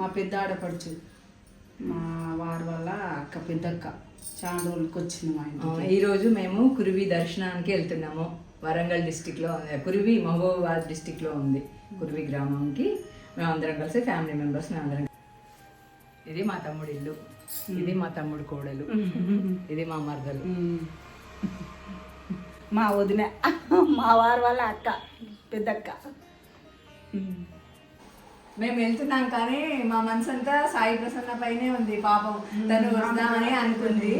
మా పెద్ద ఆడపడుచు మా వారి వల్ల అక్క పెద్దక్క చాలా రోజులకి వచ్చింది మా ఇంటికి. ఈరోజు మేము కురివి దర్శనానికి వెళ్తున్నాము. వరంగల్ డిస్టిక్లో కురివి మహబూబాబాద్ డిస్టిక్లో ఉంది. కురివి గ్రామంకి. మేము అందరం కలిసి ఫ్యామిలీ మెంబర్స్ మేము అందరం ఇది మా తమ్ముడు ఇల్లు. ఇది మా తమ్ముడు కోడలు. ఇది మా మరదలు. మా వదిన మా వారి వాళ్ళ అక్క పెద్దక్క మేము వెళ్తున్నాం కానీ మా మనసు అంతా సాయి ప్రసన్న పైనే ఉంది పాపం. తను వస్తామని అనుకుంది.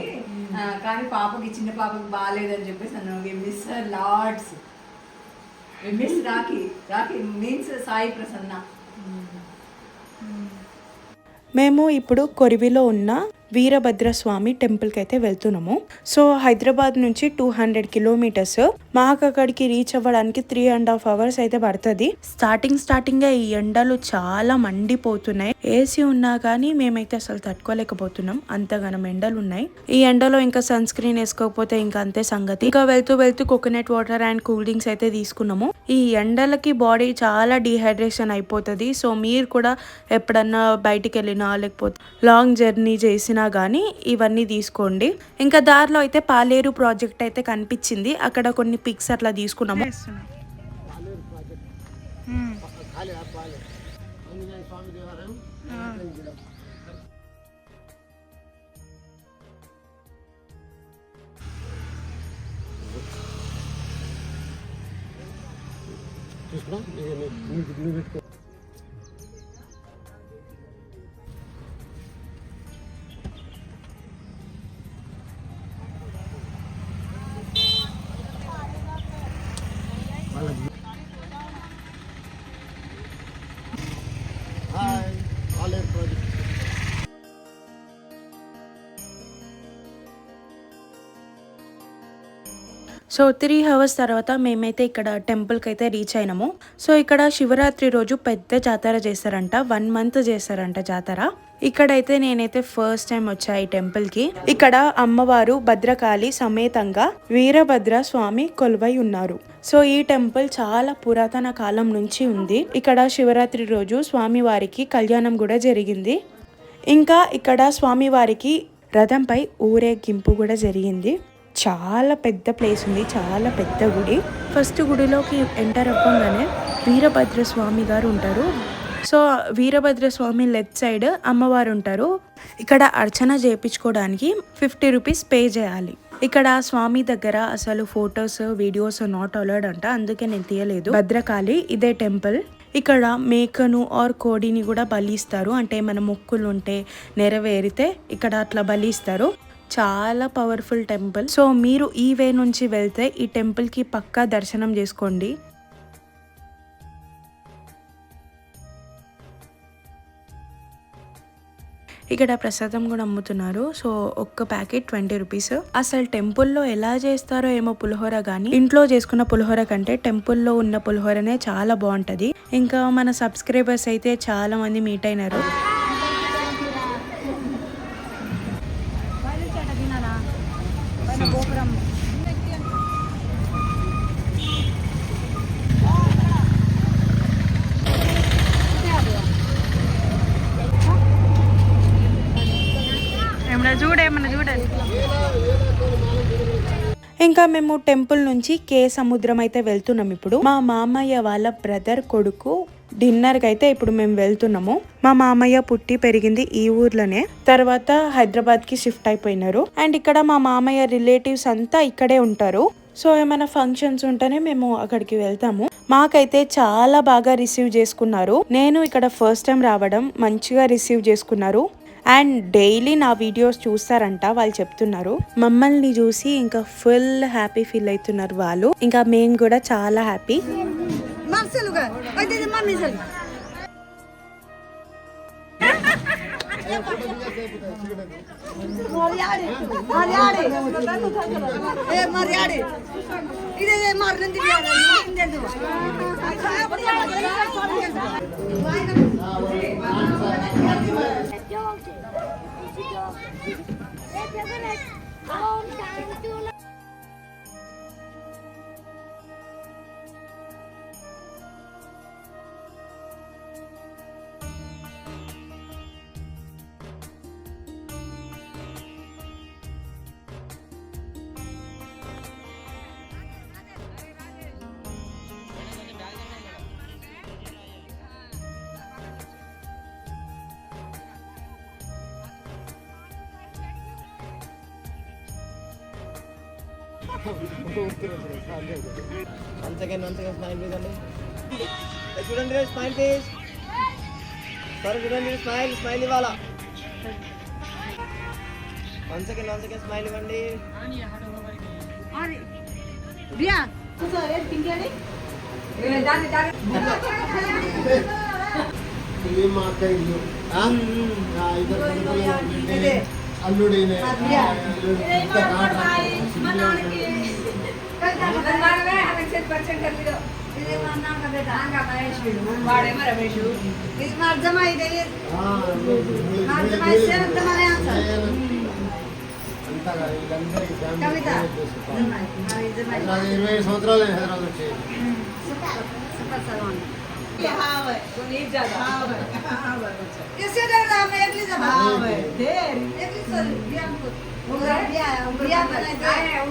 కానీ పాపకి చిన్న పాపకి బాగాలేదని చెప్పేసి తను we miss lords we miss Rakhi. Rakhi means Sai Prasanna. మేము ఇప్పుడు కొరివిలో ఉన్న వీరభద్రస్వామి టెంపుల్కి అయితే వెళ్తున్నాము. సో హైదరాబాద్ నుంచి టూ హండ్రెడ్ కిలోమీటర్స్. మాకు అక్కడికి రీచ్ అవ్వడానికి త్రీ అండ్ హాఫ్ అవర్స్ అయితే పడుతుంది. స్టార్టింగ్ స్టార్టింగ్ ఈ ఎండలు చాలా మండిపోతున్నాయి. ఏసీ ఉన్నా కానీ మేమైతే అసలు తట్టుకోలేకపోతున్నాం. అంతగానం ఎండలు ఉన్నాయి ఈ ఎండలో ఇంకా సన్ స్క్రీన్ వేసుకోకపోతే ఇంకా అంతే సంగతి. ఇంకా వెళ్తూ వెళ్తూ coconut water and cool drinks అయితే తీసుకున్నాము. ఈ ఎండలకి బాడీ చాలా డిహైడ్రేషన్ అయిపోతుంది. సో మీరు కూడా ఎప్పుడన్నా బయటికి వెళ్ళినా లేకపోతే లాంగ్ జర్నీ చేసిన కానీ ఇవన్నీ తీసుకోండి. ఇంకా దారిలో అయితే పాలేరు ప్రాజెక్ట్ అయితే కనిపించింది. అక్కడ కొన్ని పిక్స్ అట్లా తీసుకున్నాము. సో త్రీ అవర్స్ తర్వాత మేమైతే ఇక్కడ టెంపుల్కి అయితే రీచ్ అయినాము. సో ఇక్కడ శివరాత్రి రోజు పెద్ద జాతర చేస్తారంట. వన్ మంత్ చేస్తారంట జాతర. ఇక్కడైతే నేనైతే ఫస్ట్ టైం వచ్చా ఈ టెంపుల్కి ఇక్కడ అమ్మవారు భద్రకాళి సమేతంగా వీరభద్ర స్వామి కొలువై ఉన్నారు. సో ఈ టెంపుల్ చాలా పురాతన కాలం నుంచి ఉంది. ఇక్కడ శివరాత్రి రోజు స్వామివారికి కళ్యాణం కూడా జరిగింది. ఇంకా ఇక్కడ స్వామివారికి రథంపై ఊరేగింపు కూడా జరిగింది. చాలా పెద్ద ప్లేస్ ఉంది చాలా పెద్ద గుడి. ఫస్ట్ గుడిలోకి ఎంటర్ అవ్వగానే వీరభద్ర స్వామి గారు ఉంటారు. So Veerabhadra Swamy left side అమ్మవారు ఉంటారు. ఇక్కడ అర్చన చేయించుకోవడానికి ఫిఫ్టీ రూపీస్ పే చేయాలి. ఇక్కడ స్వామి దగ్గర అసలు ఫొటోస్ వీడియోస్ నాట్ అలౌడ్ అంట. అందుకే నేను తీయలేదు. భద్రకాళి ఇదే టెంపుల్. ఇక్కడ మేకను ఆర్ కోడిని కూడా బలిస్తారు. అంటే మన మొక్కులు ఉంటే నెరవేరితే ఇక్కడ అట్లా బలిస్తారు. చాలా పవర్ఫుల్ టెంపుల్ సో మీరు ఈ వే నుంచి వెళ్తే ఈ టెంపుల్కి పక్కా దర్శనం చేసుకోండి. ఇక్కడ ప్రసాదం కూడా అమ్ముతున్నారు. సో ఒక్క ప్యాకెట్ ట్వంటీ రూపీస్ అసలు టెంపుల్లో ఎలా చేస్తారో ఏమో పులిహోర కానీ ఇంట్లో చేసుకున్న పులిహోర కంటే టెంపుల్లో ఉన్న పులిహోరనే చాలా బాగుంటది. ఇంకా మన సబ్స్క్రైబర్స్ అయితే చాలా మంది మీట్ అయినారు. ఇంకా మేము టెంపుల్ నుంచి కే సముద్రం అయితే వెళ్తున్నాం ఇప్పుడు. మా మామయ్య వాళ్ళ బ్రదర్ కొడుకు డిన్నర్కి అయితే ఇప్పుడు మేము వెళ్తున్నాము. మా మామయ్య పుట్టి పెరిగింది ఈ ఊర్లోనే. తర్వాత హైదరాబాద్కి షిఫ్ట్ అయిపోయినారు. అండ్ ఇక్కడ మా మామయ్య రిలేటివ్స్ అంతా ఇక్కడే ఉంటారు. సో ఏమైనా ఫంక్షన్స్ ఉంటేనే మేము అక్కడికి వెళ్తాము. మాకైతే చాలా బాగా రిసీవ్ చేసుకున్నారు. నేను ఇక్కడ ఫస్ట్ టైం రావడం మంచిగా రిసీవ్ చేసుకున్నారు. అండ్ డైలీ నా వీడియోస్ చూస్తారంట వాళ్ళు చెప్తున్నారు. మమ్మల్ని చూసి ఇంకా ఫుల్ హ్యాపీ ఫీల్ అవుతున్నారు వాళ్ళు. ఇంకా మేము కూడా చాలా హ్యాపీ. మర్యాడే మర్యాడే ఇదే Let's go. One second one second smile please అండి ఏ, చూడండి స్మైల్ ప్లీజ్ సరే చూడండి స్మైల్ స్మైల్ ఇవ్వాలా one second one second smile ఇవ్వండి బియా దాన్ని దాన్ని ఇది మా అక్క ఇల్లు ఆ? ఆ, ఇద్దరు కొడుకులు ఉంటే అల్లుడినే అద్యా. అల్లుడు పెద్ద కాంట్రాక్టర్. వాడేమో రమేష్ ఇది మా అర్థమా ఇది ఆ, వీళ్ళు- వీళ్ళు- మా వీళ్ళు- అర్థమా ఇస్తే అర్థమనే ఆన్సర్ అంతగా వీళ్ళందరికీ ఫ్యామిలీ కవిత క్రియేట్ చేసుకుంటారు. మా હાવ કોની જગા હાવ હાવ એસે ડરલા મે એકલી જગા હાવ ધેર એકલી સર બ્યામ કો ઉંગરા બ્યા ઉંગરા બનાય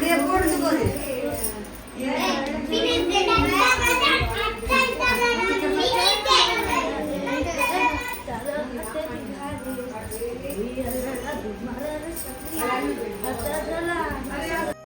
દે એ કોડ કો દે એ ફિનિશ